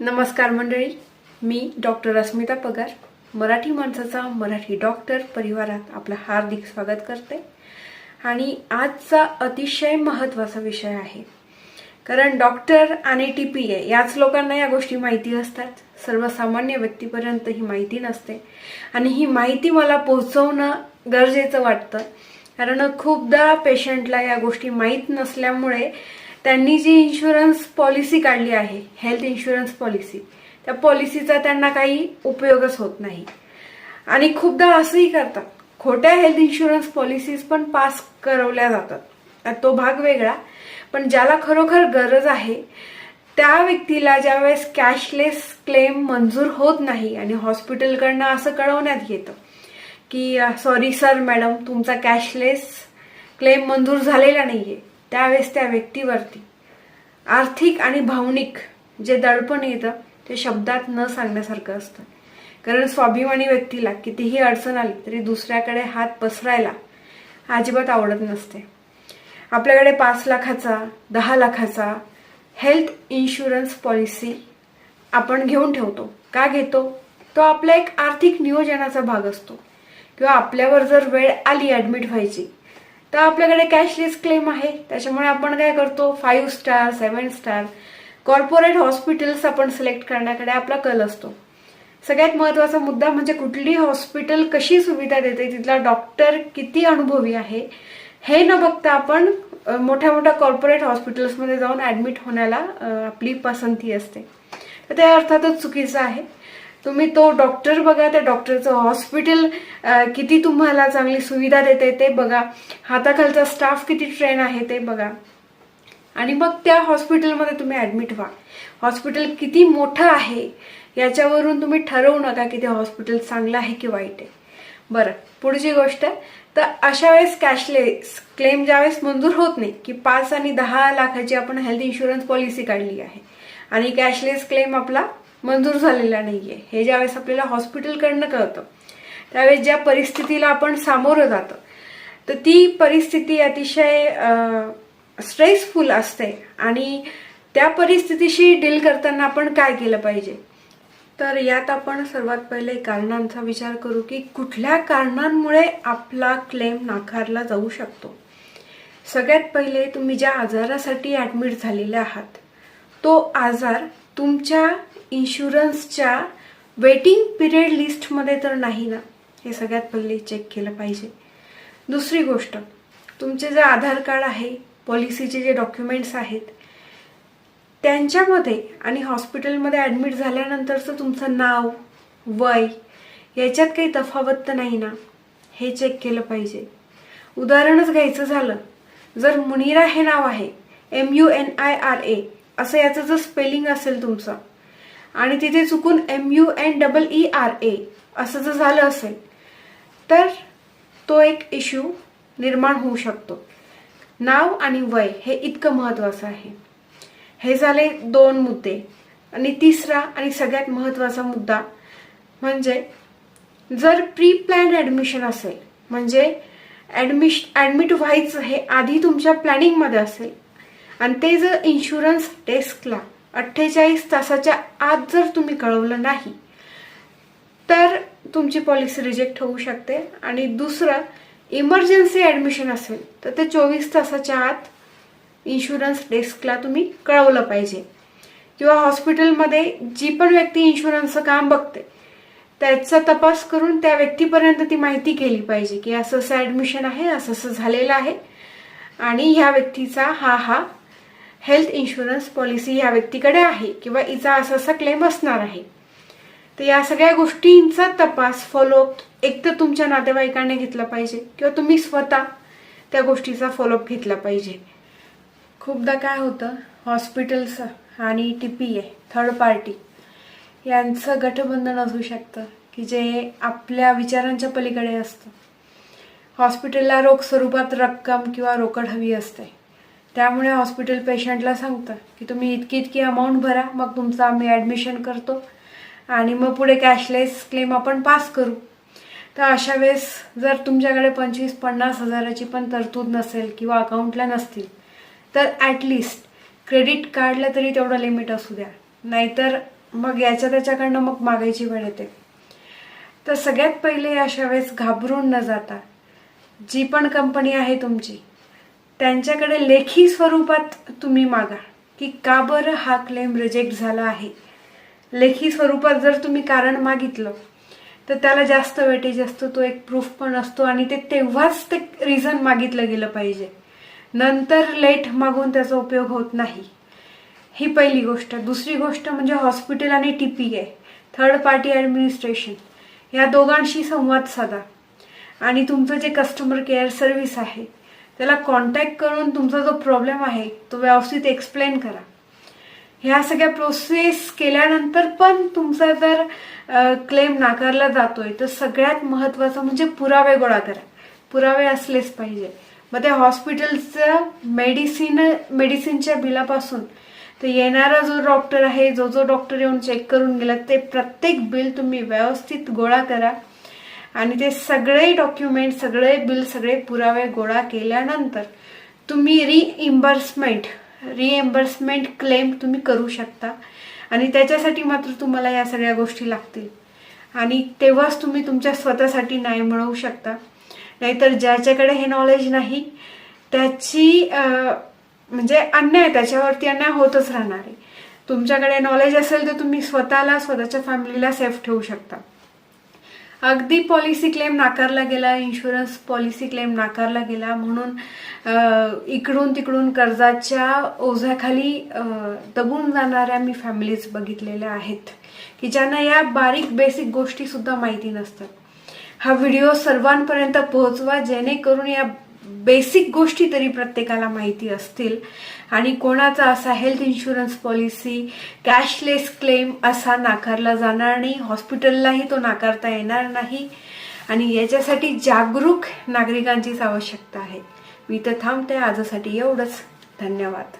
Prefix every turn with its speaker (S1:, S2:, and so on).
S1: नमस्कार मंडळी मी डॉक्टर अस्मिता पगार. मराठी माणसाचा मराठी डॉक्टर परिवारात आपलं हार्दिक स्वागत करते. आणि आजचा अतिशय महत्त्वाचा विषय आहे. कारण डॉक्टर आणि टी पी ए याच लोकांना या गोष्टी माहिती असतात. सर्वसामान्य व्यक्तीपर्यंत ही माहिती नसते. आणि ही माहिती मला पोहोचवणं गरजेचं वाटतं. कारण खूपदा पेशंटला या गोष्टी माहीत नसल्यामुळे त्यांनी जी इन्शुरन्स पॉलिसी काढली आहे हेल्थ इन्शुरन्स पॉलिसी त्या पॉलिसीचा त्यांना काही उपयोगच होत नाही. आणि खूपदा असंही करतात. खोट्या हेल्थ इन्शुरन्स पॉलिसीज पण पास करवल्या जातात. तो भाग वेगळा. पण ज्याला खरोखर गरज आहे त्या व्यक्तीला ज्यावेळेस कॅशलेस क्लेम मंजूर होत नाही आणि हॉस्पिटलकडनं असं कळवण्यात येतं की सॉरी सर मॅडम तुमचा कॅशलेस क्लेम मंजूर झालेला नाही आहे त्यावेळेस त्या व्यक्तीवरती आर्थिक आणि भावनिक जे दडपण येतं ते शब्दात न सांगण्यासारखं असतं. कारण स्वाभिमानी व्यक्तीला कितीही अडचण आली तरी दुसऱ्याकडे हात पसरायला अजिबात आवडत नसते. आपल्याकडे पाच लाखाचा दहा लाखाचा हेल्थ इन्शुरन्स पॉलिसी आपण घेऊन ठेवतो. का घेतो? तो आपला एक आर्थिक नियोजनाचा भाग असतो. किंवा आपल्यावर जर वेळ आली ॲडमिट व्हायची तर आपल्याकडे कॅशलेस क्लेम आहे. त्याच्यामुळे आपण काय करतो? Five star seven star corporate hospitals आपण सिलेक्ट करण्याकडे आपला कल असतो. सगळ्यात महत्त्वाचा मुद्दा म्हणजे कुठली हॉस्पिटल कशी सुविधा देते? तिथला डॉक्टर किती अनुभवी आहे? हे न बघता आपण मोठ्या मोठ्या कॉर्पोरेट हॉस्पिटल्समध्ये जाऊन ॲडमिट होण्याला आपली पसंती असते. तर ते अर्थातच चुकीचं आहे. तुम्ही तो डॉक्टर बघा त्या डॉक्टरचं हॉस्पिटल किती तुम्हाला चांगली सुविधा देते ते बघा. हाताखालचा स्टाफ किती ट्रेन आहे ते बघा. आणि मग त्या हॉस्पिटलमध्ये तुम्ही ऍडमिट व्हा. हॉस्पिटल किती मोठं आहे याच्यावरून तुम्ही ठरवू नका की ते हॉस्पिटल चांगलं आहे की वाईट आहे. बरं पुढची गोष्ट. तर अशा वेळेस कॅशलेस क्लेम ज्यावेळेस मंजूर होत नाही की पाच आणि दहा लाखाची आपण हेल्थ इन्शुरन्स पॉलिसी काढली आहे. आणि कॅशलेस क्लेम आपला मंजूर झालेला आहे हे ज्यावेळेस आपल्याला हॉस्पिटलकडनं कळतं त्यावेळेस ज्या परिस्थितीला आपण सामोरं जातं तर ती परिस्थिती अतिशय स्ट्रेसफुल असते आणि त्या परिस्थितीशी डील करताना आपण काय केलं पाहिजे? तर यात आपण सर्वात पहिले कारणांचा विचार करू की कुठल्या कारणांमुळे आपला क्लेम नाकारला जाऊ शकतो? सगळ्यात पहिले तुम्ही ज्या आजारासाठी ॲडमिट झालेले आहात तो आजार तुमच्या इन्शुरन्सच्या वेटिंग पिरियड लिस्टमध्ये तर नाही ना. हे सगळ्यात पहिले चेक केलं पाहिजे. दुसरी गोष्ट तुमचे जे आधार कार्ड आहे पॉलिसीचे जे डॉक्युमेंट्स आहेत त्यांच्यामध्ये आणि हॉस्पिटलमध्ये ॲडमिट झाल्यानंतरचं तुमचं नाव वय याच्यात काही तफावत तर नाही ना. हे चेक केलं पाहिजे. उदाहरणच घ्यायचं झालं. जर मुनिरा हे नाव आहे M U N I R A असं याचं जर स्पेलिंग असेल तुमचं आणि तिथे चुकून M U N double E R A असं जर झालं असेल तर तो एक इश्यू निर्माण होऊ शकतो. नाव आणि वय हे इतकं महत्वाचं आहे. हे झाले दोन मुद्दे आणि तिसरा आणि सगळ्यात महत्त्वाचा मुद्दा म्हणजे जर प्री प्लॅन ॲडमिशन असेल म्हणजे ॲडमिश ॲडमिट व्हायचं हे आधी तुमच्या प्लॅनिंगमध्ये असेल आणि ते जर इन्शुरन्स डेस्कला अठ्ठेचाळीस तासाच्या आत जर तुम्ही कळवलं नाही तर तुमची पॉलिसी रिजेक्ट होऊ शकते. आणि दुसरं इमर्जन्सी ॲडमिशन असेल तर ते चोवीस तासाच्या आत इन्शुरन्स डेस्कला तुम्ही कळवलं पाहिजे. किंवा हॉस्पिटलमध्ये जी पण व्यक्ती इन्शुरन्सचं काम बघते त्याचा तपास करून त्या व्यक्तीपर्यंत ती माहिती केली पाहिजे की असं असं ॲडमिशन आहे असं असं झालेलं आहे. आणि ह्या व्यक्तीचा हा हा हेल्थ इन्शुरन्स पॉलिसी ह्या व्यक्तीकडे आहे किंवा हिचा असा असा क्लेम असणार आहे. तर या सगळ्या गोष्टींचा तपास फॉलोअप एक तर तुमच्या नातेवाईकाने घेतला पाहिजे किंवा तुम्ही स्वतः त्या गोष्टीचा फॉलोअप घेतला पाहिजे. खूपदा काय होतं हॉस्पिटल्स आणि T P A third party यांचं गठबंधन असू शकतं की जे आपल्या विचारांच्या पलीकडे असतं. हॉस्पिटलला रोख स्वरूपात रक्कम किंवा रोकड हवी असते. त्यामुळे हॉस्पिटल पेशंटला सांगतं की तुम्ही इतकी इतकी अमाऊंट भरा मग तुमचं आम्ही ॲडमिशन करतो. आणि मग पुढे कॅशलेस क्लेम आपण पास करू. तर अशा वेळेस जर तुमच्याकडे पंचवीस पन्नास हजाराची पण तरतूद नसेल किंवा अकाउंटला नसतील तर ॲटलिस्ट क्रेडिट कार्डला तरी तेवढं लिमिट असू द्या. नाहीतर मग याच्या त्याच्याकडनं मग मागायची वेळ येते. तर सगळ्यात पहिले अशा वेळेस घाबरून न जाता जी पण कंपनी आहे तुमची त्यांच्याकडे लेखी स्वरूपात तुम्ही मागा की का बरं हा क्लेम रिजेक्ट झाला आहे? लेखी स्वरूपात जर तुम्ही कारण मागितलं तर त्याला जास्त वेटेज असतो तो एक प्रूफ पण असतो आणि ते तेव्हाच ते रिझन मागितलं गेलं पाहिजे. नंतर लेट मागून त्याचा उपयोग होत नाही. ही पहिली गोष्ट. दुसरी गोष्ट म्हणजे हॉस्पिटल आणि टी पी आहे थर्ड पार्टी ॲडमिनिस्ट्रेशन या दोघांशी संवाद साधा. आणि तुमचं जे कस्टमर केअर सर्व्हिस आहे त्याला कॉन्टॅक्ट करून तुमचा जो प्रॉब्लेम आहे तो व्यवस्थित एक्सप्लेन करा. ह्या सगळ्या प्रोसेस केल्यानंतर पण तुमचा जर क्लेम नाकारला जातोय तर सगळ्यात महत्त्वाचं म्हणजे पुरावे गोळा करा. पुरावे असलेच पाहिजे. मग त्या हॉस्पिटलचं मेडिसिन मेडिसिनच्या बिलापासून तर येणारा जो डॉक्टर आहे जो जो डॉक्टर येऊन चेक करून गेला ते प्रत्येक बिल तुम्ही व्यवस्थित गोळा करा. आणि ते सगळे डॉक्युमेंट सगळे बिल सगळे पुरावे गोळा केल्यानंतर तुम्ही रिइम्बर्समेंट रिएम्बर्समेंट क्लेम तुम्ही करू शकता. आणि त्याच्यासाठी मात्र तुम्हाला या सगळ्या गोष्टी लागतील. आणि तेव्हाच तुम्ही तुमच्या स्वतःसाठी न्याय मिळवू शकता. नाहीतर ज्याच्याकडे हे नॉलेज नाही त्याची म्हणजे अन्याय त्याच्यावरती अन्याय होतच राहणार आहे. तुमच्याकडे नॉलेज असेल तर तुम्ही स्वतःला स्वतःच्या फॅमिलीला सेफ ठेवू शकता. अगदी पॉलिसी क्लेम नाकारला गेला इन्शुरन्स पॉलिसी क्लेम नाकारला गेला म्हणून इकडून तिकडून कर्जाच्या ओझ्याखाली दबून जाणाऱ्या मी फॅमिलीज बघितलेल्या आहेत की ज्यांना या बारीक बेसिक गोष्टी सुद्धा माहिती नसतात. हा व्हिडिओ सर्वांपर्यंत पोहोचवा जेणेकरून या बेसिक गोष्टी तरी प्रत्येकाला माहिती असतील. आणि कोणाचा असा health insurance policy cashless claim असा नाकारला जाणार नाही हॉस्पिटललाही तो नाकारता येणार नाही. आणि याच्यासाठी जागरूक नागरिकांचीच आवश्यकता आहे. मी तर थांबते आजसाठी एवढंच. धन्यवाद.